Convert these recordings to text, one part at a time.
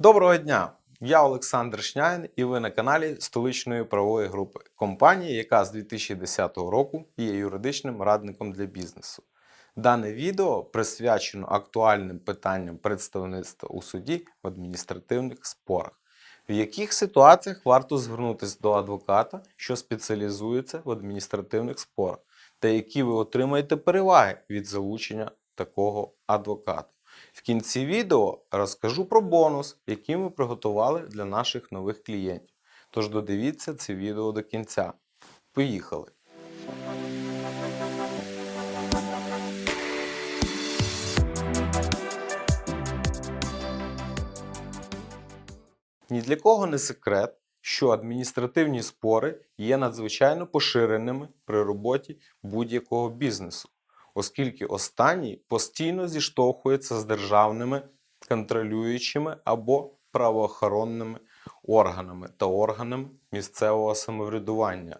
Доброго дня! Я Олександр Шняєн і ви на каналі столичної правової групи компанії, яка з 2010 року є юридичним радником для бізнесу. Дане відео присвячено актуальним питанням представництва у суді в адміністративних спорах. В яких ситуаціях варто звернутися до адвоката, що спеціалізується в адміністративних спорах, та які ви отримаєте переваги від залучення такого адвоката. В кінці відео розкажу про бонус, який ми приготували для наших нових клієнтів. Тож додивіться це відео до кінця. Поїхали! Ні для кого не секрет, що адміністративні спори є надзвичайно поширеними при роботі будь-якого бізнесу, оскільки останній постійно зіштовхується з державними контролюючими або правоохоронними органами та органами місцевого самоврядування.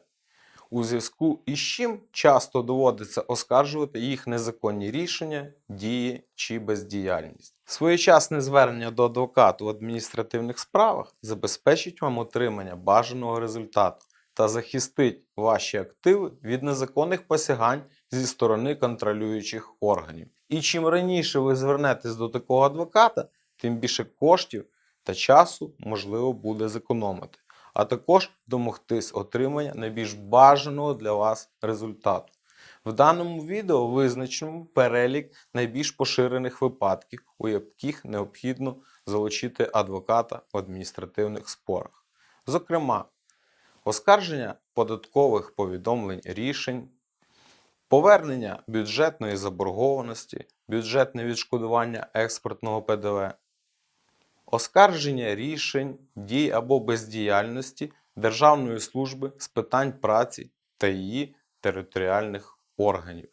У зв'язку із чим часто доводиться оскаржувати їх незаконні рішення, дії чи бездіяльність. Своєчасне звернення до адвоката в адміністративних справах забезпечить вам отримання бажаного результату та захистить ваші активи від незаконних посягань зі сторони контролюючих органів. І чим раніше ви звернетесь до такого адвоката, тим більше коштів та часу можливо буде зекономити а також домогтись отримання найбільш бажаного для вас результату. В даному відео визначимо перелік найбільш поширених випадків, у яких необхідно залучити адвоката в адміністративних спорах. Зокрема, оскарження податкових повідомлень рішень, повернення бюджетної заборгованості, бюджетне відшкодування експортного ПДВ, оскарження рішень, дій або бездіяльності Державної служби з питань праці та її територіальних органів,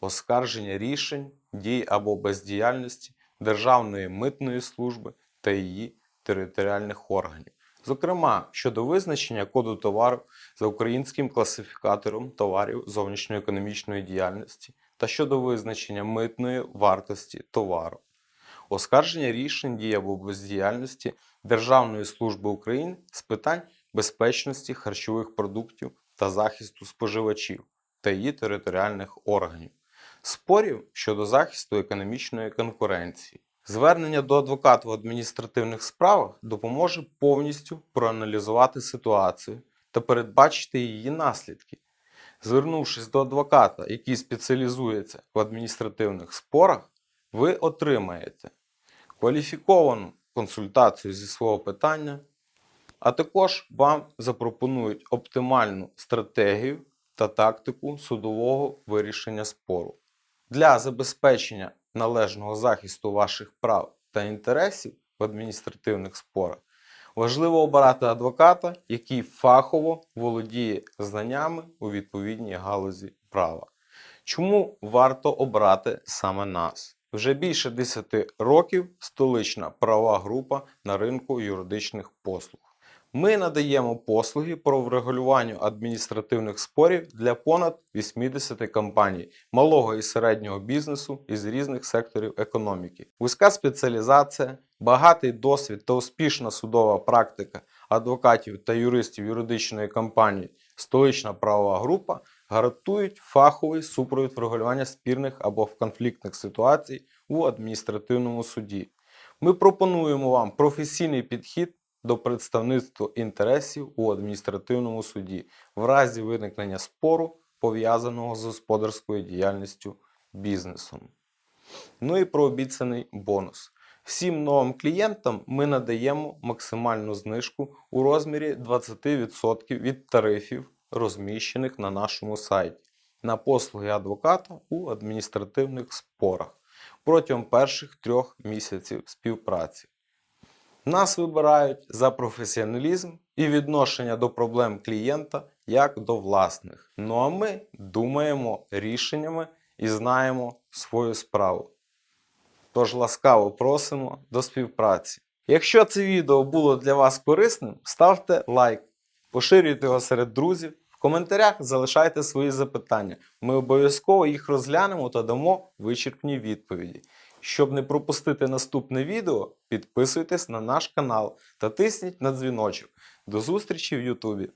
оскарження рішень, дій або бездіяльності Державної митної служби та її територіальних органів. Зокрема, щодо визначення коду товару за українським класифікатором товарів зовнішньоекономічної діяльності та щодо визначення митної вартості товару оскарження рішень дій або бездіяльності Державної служби України з питань безпечності харчових продуктів та захисту споживачів та її територіальних органів, спорів щодо захисту економічної конкуренції. Звернення до адвоката в адміністративних справах допоможе повністю проаналізувати ситуацію та передбачити її наслідки. Звернувшись до адвоката, який спеціалізується в адміністративних спорах, ви отримаєте кваліфіковану консультацію зі свого питання, а також вам запропонують оптимальну стратегію та тактику судового вирішення спору. Для забезпечення належного захисту ваших прав та інтересів в адміністративних спорах важливо обирати адвоката, який фахово володіє знаннями у відповідній галузі права. Чому варто обрати саме нас? Вже більше 10 років столична права група на ринку юридичних послуг. Ми надаємо послуги про врегулювання адміністративних спорів для понад 80 компаній малого і середнього бізнесу із різних секторів економіки. Вузька спеціалізація, багатий досвід та успішна судова практика адвокатів та юристів юридичної компанії Столична правова група гарантують фаховий супровід врегулювання спірних або конфліктних ситуацій у адміністративному суді. Ми пропонуємо вам професійний підхід до представництва інтересів у адміністративному суді в разі виникнення спору, пов'язаного з господарською діяльністю бізнесом. Ну і про обіцяний бонус. Всім новим клієнтам ми надаємо максимальну знижку у розмірі 20% від тарифів розміщених на нашому сайті на послуги адвоката у адміністративних спорах протягом перших трьох місяців співпраці. Нас вибирають за професіоналізм і відношення до проблем клієнта як до власних. Ну а ми думаємо рішеннями і знаємо свою справу. Тож ласкаво просимо до співпраці. Якщо це відео було для вас корисним, ставте лайк. Поширюйте його серед друзів. В коментарях залишайте свої запитання. Ми обов'язково їх розглянемо та дамо вичерпні відповіді. Щоб не пропустити наступне відео, підписуйтесь на наш канал та тисніть на дзвіночок. До зустрічі в Ютубі!